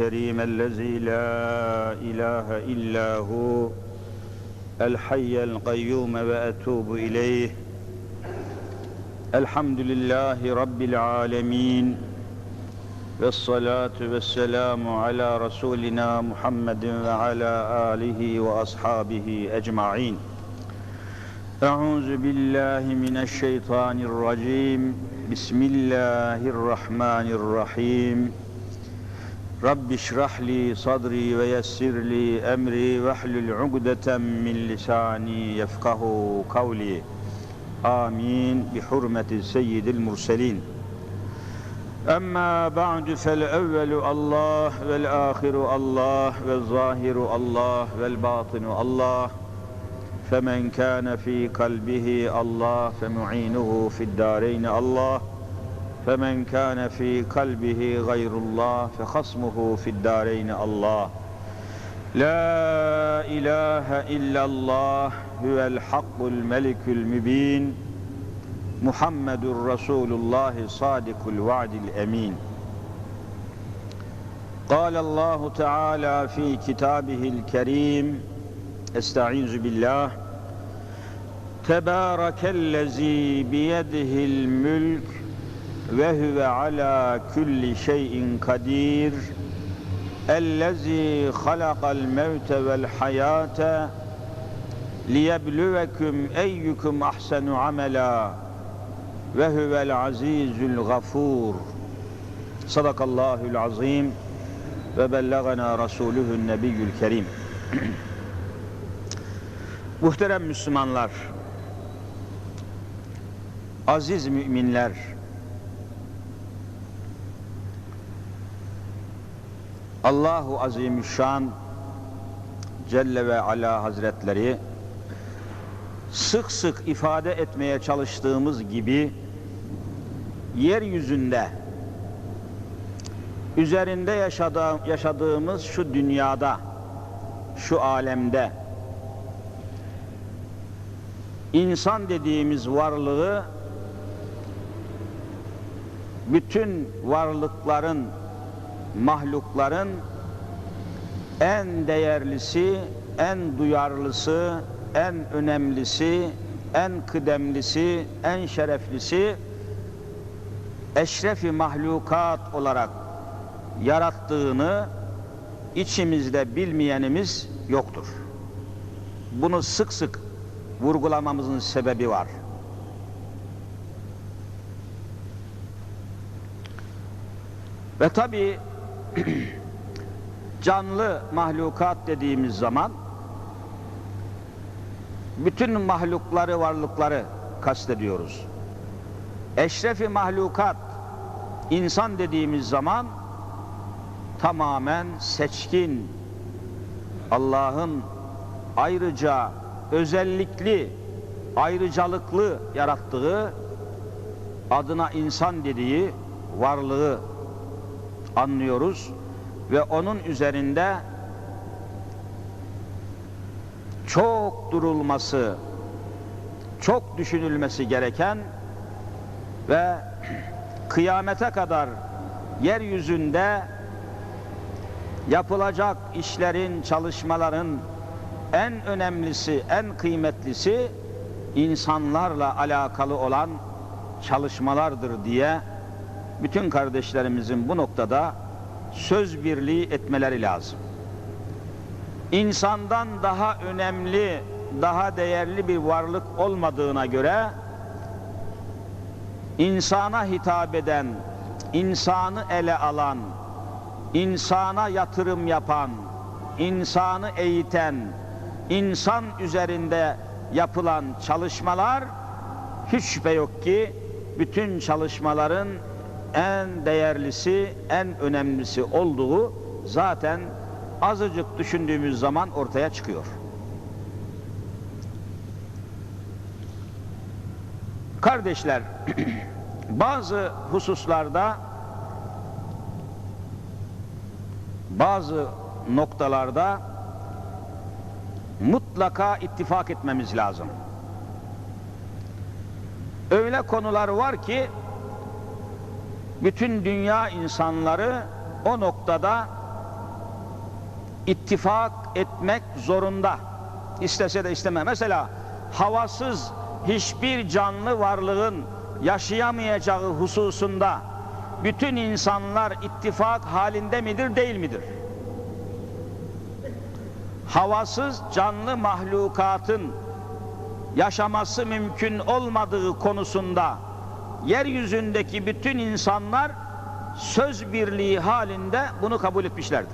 الكريم الذي لا إله إلا هو الحي القيوم وأتوب إليه. الحمد لله رب العالمين والصلاة والسلام على رسولنا محمد وعلى آله وأصحابه أجمعين. أعوذ بالله من الشيطان الرجيم. بسم الله الرحمن الرحيم. رب اشرح لي صدري ويسر لي أمري واحلل عقدة من لساني يفقه قولي. آمين. بحرمة سيد المرسلين. أما بعد فالأول الله والآخر الله والظاهر الله والباطن الله. فمن كان في قلبه الله فمعينه في الدارين الله. فمن كان في قلبه غير الله فخصمه في الدارين الله. لا إله إلا الله هو الحق الملك المبين محمد رسول الله صادق الوعد الأمين. قال الله تعالى في كتابه الكريم استعيذ بالله. تبارك الذي بيده الملك ve huve ala kulli şeyin kadir. Ellezî halakal mevte vel hayâte liyebluvekum eyyukum ahsenu amela. Ve huvel azizül gafur sadakallahul azim ve bellagana rasuluhun nebiyyül kerim muhterem Müslümanlar aziz müminler Allahu Azimüşşan Celle ve Ala Hazretleri sık sık ifade etmeye çalıştığımız gibi yeryüzünde üzerinde yaşadığımız şu dünyada şu alemde insan dediğimiz varlığı bütün varlıkların mahlukların en değerlisi, en duyarlısı, en önemlisi, en kıdemlisi, en şereflisi eşrefi mahlukat olarak yarattığını içimizde bilmeyenimiz yoktur. Bunu sık sık vurgulamamızın sebebi var. Ve tabi canlı mahlukat dediğimiz zaman bütün mahlukları, varlıkları kastediyoruz. Eşrefi mahlukat insan dediğimiz zaman tamamen seçkin Allah'ın ayrıca özellikli, ayrıcalıklı yarattığı adına insan dediği varlığı anlıyoruz ve onun üzerinde çok durulması, çok düşünülmesi gereken ve kıyamete kadar yeryüzünde yapılacak işlerin, çalışmaların en önemlisi, en kıymetlisi insanlarla alakalı olan çalışmalardır diye bütün kardeşlerimizin bu noktada söz birliği etmeleri lazım. İnsandan daha önemli, daha değerli bir varlık olmadığına göre insana hitap eden, insanı ele alan, insana yatırım yapan, insanı eğiten, insan üzerinde yapılan çalışmalar hiç şüphe yok ki bütün çalışmaların en değerlisi, en önemlisi olduğu zaten azıcık düşündüğümüz zaman ortaya çıkıyor. Kardeşler, bazı hususlarda bazı noktalarda mutlaka ittifak etmemiz lazım. Öyle konular var ki bütün dünya insanları o noktada ittifak etmek zorunda. İstese de isteme. Mesela havasız hiçbir canlı varlığın yaşayamayacağı hususunda bütün insanlar ittifak halinde midir değil midir? Havasız canlı mahlukatın yaşaması mümkün olmadığı konusunda yeryüzündeki bütün insanlar söz birliği halinde bunu kabul etmişlerdir.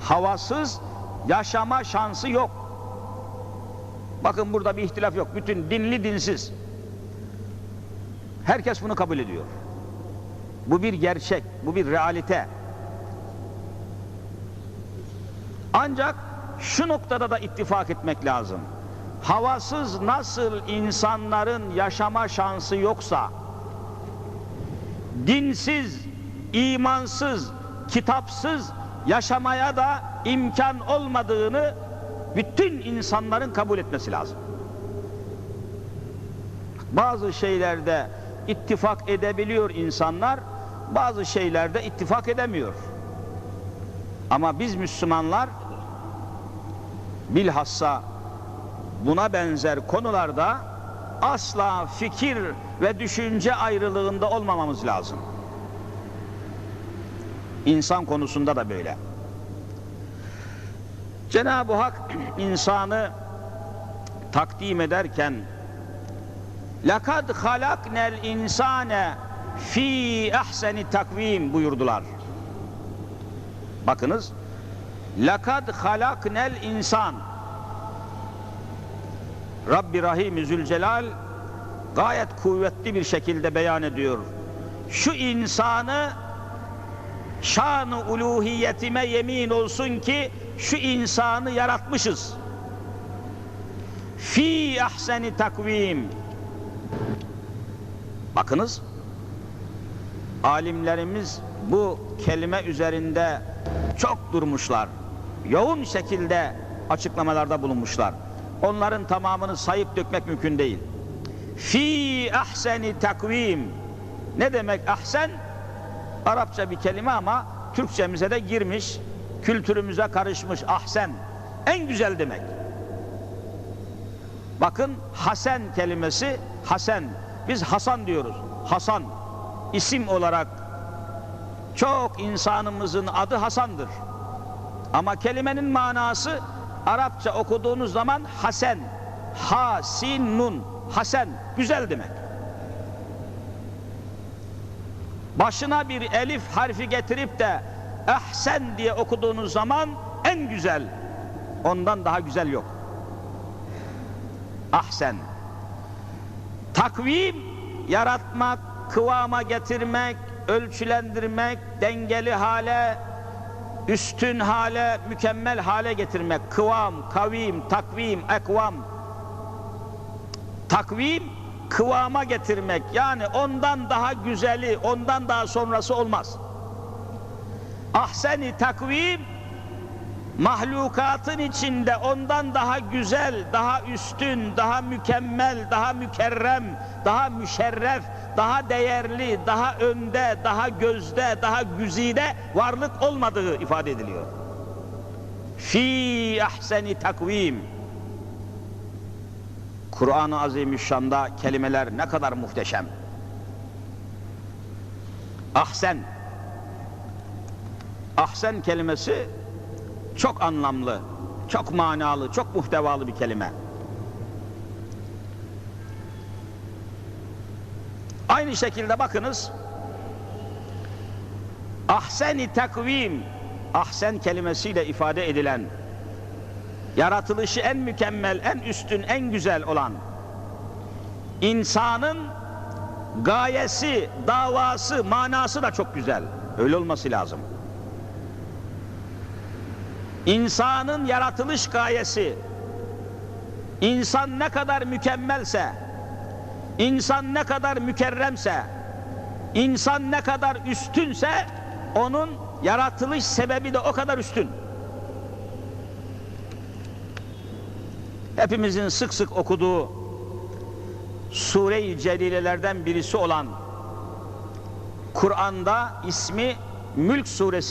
Havasız yaşama şansı yok. Bakın burada bir ihtilaf yok. Bütün dinli dinsiz. Herkes bunu kabul ediyor. Bu bir gerçek, bu bir realite. Ancak şu noktada da ittifak etmek lazım. Havasız nasıl insanların yaşama şansı yoksa, dinsiz, imansız, kitapsız yaşamaya da imkan olmadığını bütün insanların kabul etmesi lazım. Bazı şeylerde ittifak edebiliyor insanlar, bazı şeylerde ittifak edemiyor. Ama biz Müslümanlar bilhassa buna benzer konularda asla fikir ve düşünce ayrılığında olmamamız lazım. İnsan konusunda da böyle. Cenab-ı Hak insanı takdim ederken "Lakad halaknel insane fi ahseni takvim" buyurdular. Bakınız. "Lakad halaknel insan" Rabbi Rahim Zülcelal gayet kuvvetli bir şekilde beyan ediyor. Şu insanı şanı uluhiyetime yemin olsun ki şu insanı yaratmışız. Fi ahseni takvim. Bakınız alimlerimiz bu kelime üzerinde çok durmuşlar. Yoğun şekilde açıklamalarda bulunmuşlar. Onların tamamını sayıp dökmek mümkün değil. Fi ahseni takvim. Ne demek ahsen? Arapça bir kelime ama Türkçemize de girmiş, kültürümüze karışmış ahsen. En güzel demek. Bakın Hasan kelimesi Hasan. Biz Hasan diyoruz. Hasan isim olarak çok insanımızın adı Hasan'dır. Ama kelimenin manası Arapça okuduğunuz zaman Hasen, Hasinun, Hasen, güzel demek. Başına bir elif harfi getirip de Ahsen diye okuduğunuz zaman en güzel, ondan daha güzel yok. Ahsen. Takvim, yaratmak, kıvama getirmek, ölçülendirmek, dengeli hale, üstün hale, mükemmel hale getirmek. Kıvam, kavim, takvim, ekvam. Takvim, kıvama getirmek. Yani ondan daha güzeli, ondan daha sonrası olmaz. Ahseni takvim, mahlukatın içinde ondan daha güzel, daha üstün, daha mükemmel, daha mükerrem, daha müşerref, daha değerli, daha önde, daha gözde, daha güzide varlık olmadığı ifade ediliyor. Fi ahseni takvim. Kur'an-ı Azimüşşan'da kelimeler ne kadar muhteşem. Ahsen. Ahsen kelimesi çok anlamlı, çok manalı, çok muhtevalı bir kelime. Aynı şekilde bakınız ahseni takvim ahsen kelimesiyle ifade edilen yaratılışı en mükemmel, en üstün, en güzel olan insanın gayesi, davası, manası da çok güzel. Öyle olması lazım. İnsanın yaratılış gayesi, insan ne kadar mükemmelse, insan ne kadar mükerremse, insan ne kadar üstünse, onun yaratılış sebebi de o kadar üstün. Hepimizin sık sık okuduğu Sure-i Celilelerden birisi olan Kur'an'da ismi Mülk suresi